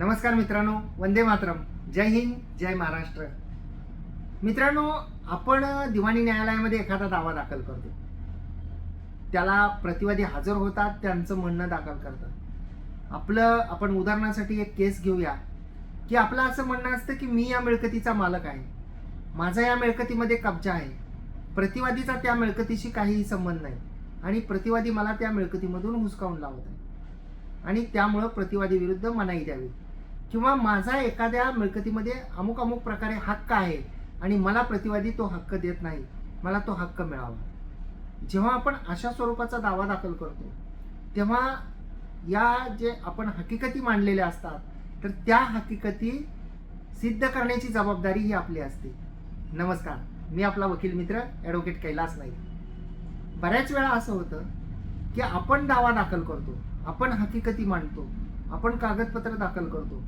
नमस्कार मित्रांनो वंदे मातरम. जय हिंद जय महाराष्ट्र. मित्रांनो आपण दिवाणी न्यायालयामध्ये एखादा दावा दाखल करतो. त्याला प्रतिवादी हजर होतात त्यांचं म्हणणं दाखल करतात. आपलं आपण उदाहरणासाठी एक केस घेऊया की आपलं असं म्हणणं असतं की मी या मिळकतीचा मालक आहे. माझा या मिळकतीमध्ये कब्जा आहे. प्रतिवादीचा त्या मिळकतीशी काहीही संबंध नाही. आणि प्रतिवादी मला त्या मिळकतीमधून हुसकावून लावत आहे. आणि त्यामुळं प्रतिवादी विरुद्ध मनाई द्यावी. किंवा माझा एखाद्या मिळकतीमध्ये अमुक अमुक प्रकारे हक्क आहे आणि मला प्रतिवादी तो हक्क देत नाही मला तो हक्क मिळावा. जेव्हा आपण अशा स्वरूपाचा दावा दाखल करतो तेव्हा या जे आपण हकीकती मांडलेल्या असतात तर त्या हकीकती सिद्ध करण्याची जबाबदारी ही आपली असते. नमस्कार मी आपला वकील मित्र ॲडव्होकेट कैलास नाईक. बऱ्याच वेळा असं होतं की आपण दावा दाखल करतो आपण हकीकती मांडतो आपण कागदपत्र दाखल करतो.